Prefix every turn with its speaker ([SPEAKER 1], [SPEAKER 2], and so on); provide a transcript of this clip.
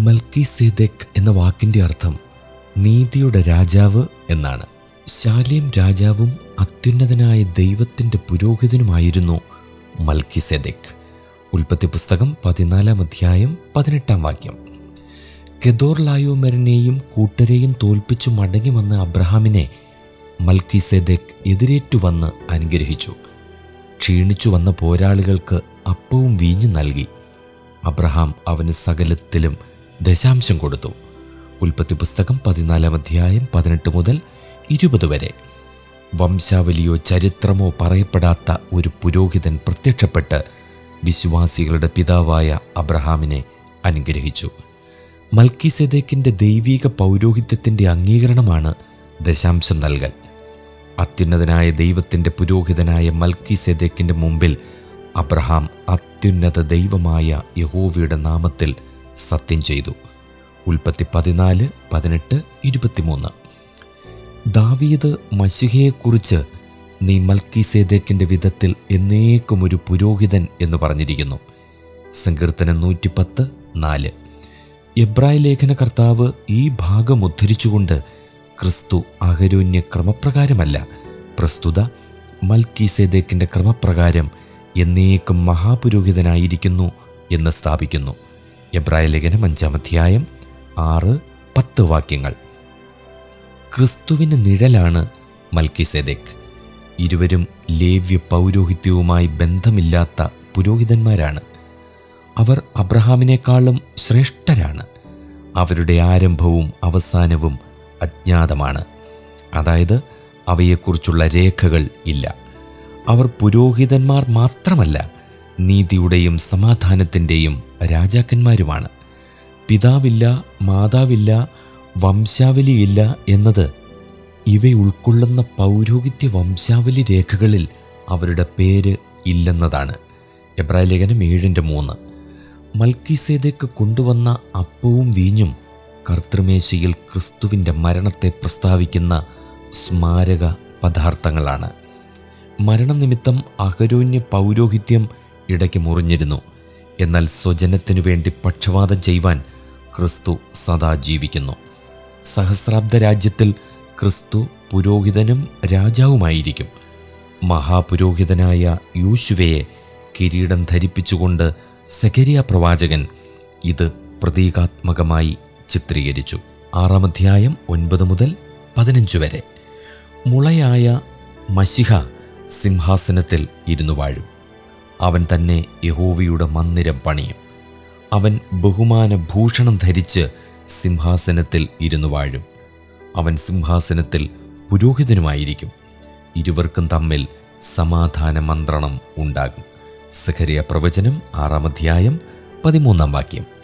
[SPEAKER 1] മൽക്കിസേദെക് എന്ന വാക്കിന്റെ അർത്ഥം നീതിയുടെ രാജാവ് എന്നാണ്. ശാലേം രാജാവും അത്യുന്നതനായ ദൈവത്തിന്റെ പുരോഹിതനുമായിരുന്നു മൽക്കി സെദക് ഉൽപ്പത്തി പുസ്തകം പതിനാലാം അധ്യായം പതിനെട്ടാം വാക്യം. കെദോർ ലായോമരനെയും കൂട്ടരെയും തോൽപ്പിച്ചു മടങ്ങി വന്ന അബ്രഹാമിനെ മൽക്കി സെദക് എതിരേറ്റു വന്ന് അനുഗ്രഹിച്ചു. ക്ഷീണിച്ചു വന്ന പോരാളികൾക്ക് അപ്പവും വീഞ്ഞു നൽകി. അബ്രഹാം അവന് സകലത്തിലും ദശാംശം കൊടുത്തു. ഉൽപ്പത്തി പുസ്തകം പതിനാലാം അധ്യായം പതിനെട്ട് മുതൽ ഇരുപത് വരെ. വംശാവലിയോ ചരിത്രമോ പറയപ്പെടാത്ത ഒരു പുരോഹിതൻ പ്രത്യക്ഷപ്പെട്ട് വിശ്വാസികളുടെ പിതാവായ അബ്രഹാമിനെ അനുഗ്രഹിച്ചു. മൽക്കിസെദേക്കിന്റെ ദൈവീക പൗരോഹിത്യത്തിന്റെ അംഗീകരണമാണ് ദശാംശം നൽകൽ. അത്യുന്നതനായ ദൈവത്തിന്റെ പുരോഹിതനായ മൽക്കിസെദേക്കിന്റെ മുമ്പിൽ അബ്രഹാം അത്യുന്നത ദൈവമായ യഹോവയുടെ നാമത്തിൽ സത്യം ചെയ്തു. ഉൽപ്പത്തി പതിനാല് പതിനെട്ട് ഇരുപത്തിമൂന്ന്. ദാവീദ് മഷിഹയെക്കുറിച്ച് നീ മൽക്കി സേദേക്കിന്റെ വിധത്തിൽ എന്നേക്കും ഒരു പുരോഹിതൻ എന്ന് പറഞ്ഞിരിക്കുന്നു. സങ്കീർത്തനം നൂറ്റിപ്പത്ത് നാല്. എബ്രായ ലേഖന കർത്താവ് ഈ ഭാഗം ഉദ്ധരിച്ചുകൊണ്ട് ക്രിസ്തു അഹരോന്യ ക്രമപ്രകാരമല്ല പ്രസ്തുത മൽക്കി സേദേക്കിന്റെ ക്രമപ്രകാരം എന്നേക്കും മഹാപുരോഹിതനായിരിക്കുന്നു എന്ന് സ്ഥാപിക്കുന്നു. എബ്രായ ലേഖനം അഞ്ചാം അധ്യായം ആറ് പത്ത് വാക്യങ്ങൾ. ക്രിസ്തുവിന് നിഴലാണ് മൽക്കിസെദെക്. ഇരുവരും ലേവ്യ പൗരോഹിത്യവുമായി ബന്ധമില്ലാത്ത പുരോഹിതന്മാരാണ്. അവർ അബ്രഹാമിനേക്കാളും ശ്രേഷ്ഠരാണ്. അവരുടെ ആരംഭവും അവസാനവും അജ്ഞാതമാണ്. അതായത് അവയെക്കുറിച്ചുള്ള രേഖകൾ ഇല്ല. അവർ പുരോഹിതന്മാർ മാത്രമല്ല നീതിയുടെയും സമാധാനത്തിന്റെയും രാജാക്കന്മാരുമാണ്. പിതാവില്ല മാതാവില്ല വംശാവലിയില്ല എന്നത് ഇവ ഉൾക്കൊള്ളുന്ന പൗരോഹിത്യ വംശാവലി രേഖകളിൽ അവരുടെ പേര് ഇല്ലെന്നതാണ്. എബ്രായ ലേഖനം ഏഴിന്റെ മൂന്ന്. മൽക്കിസേദേക്ക് കൊണ്ടുവന്ന അപ്പവും വീഞ്ഞും കർത്തൃമേശയിൽ ക്രിസ്തുവിന്റെ മരണത്തെ പ്രസ്താവിക്കുന്ന സ്മാരക പദാർത്ഥങ്ങളാണ്. മരണനിമിത്തം അഹരോന്യ പൗരോഹിത്യം ഇടയ്ക്ക് മുറിഞ്ഞിരുന്നു. എന്നാൽ സ്വജനത്തിനു വേണ്ടി പക്ഷപാതം ചെയ്യുവാൻ ക്രിസ്തു സദാ ജീവിക്കുന്നു. സഹസ്രാബ്ദ രാജ്യത്തിൽ ക്രിസ്തു പുരോഹിതനും രാജാവുമായിരിക്കും. മഹാപുരോഹിതനായ യൂശുവയെ കിരീടം ധരിപ്പിച്ചുകൊണ്ട് സെക്കരിയ പ്രവാചകൻ ഇത് പ്രതീകാത്മകമായി ചിത്രീകരിച്ചു. ആറാം അധ്യായം ഒൻപത് മുതൽ പതിനഞ്ച് വരെ. മുളയായ മഷിഹ സിംഹാസനത്തിൽ ഇരുന്നു വാഴും. അവൻ തന്നെ യഹോവയുടെ മന്ദിരം പണിയും. അവൻ ബഹുമാന ഭൂഷണം ധരിച്ച് സിംഹാസനത്തിൽ ഇരുന്നു വാഴും. അവൻ സിംഹാസനത്തിൽ പുരോഹിതനുമായിരിക്കും. ഇരുവർക്കും തമ്മിൽ സമാധാന മന്ത്രണം ഉണ്ടാകും. സഖരിയ പ്രവചനം ആറാം അധ്യായം പതിമൂന്നാം വാക്യം.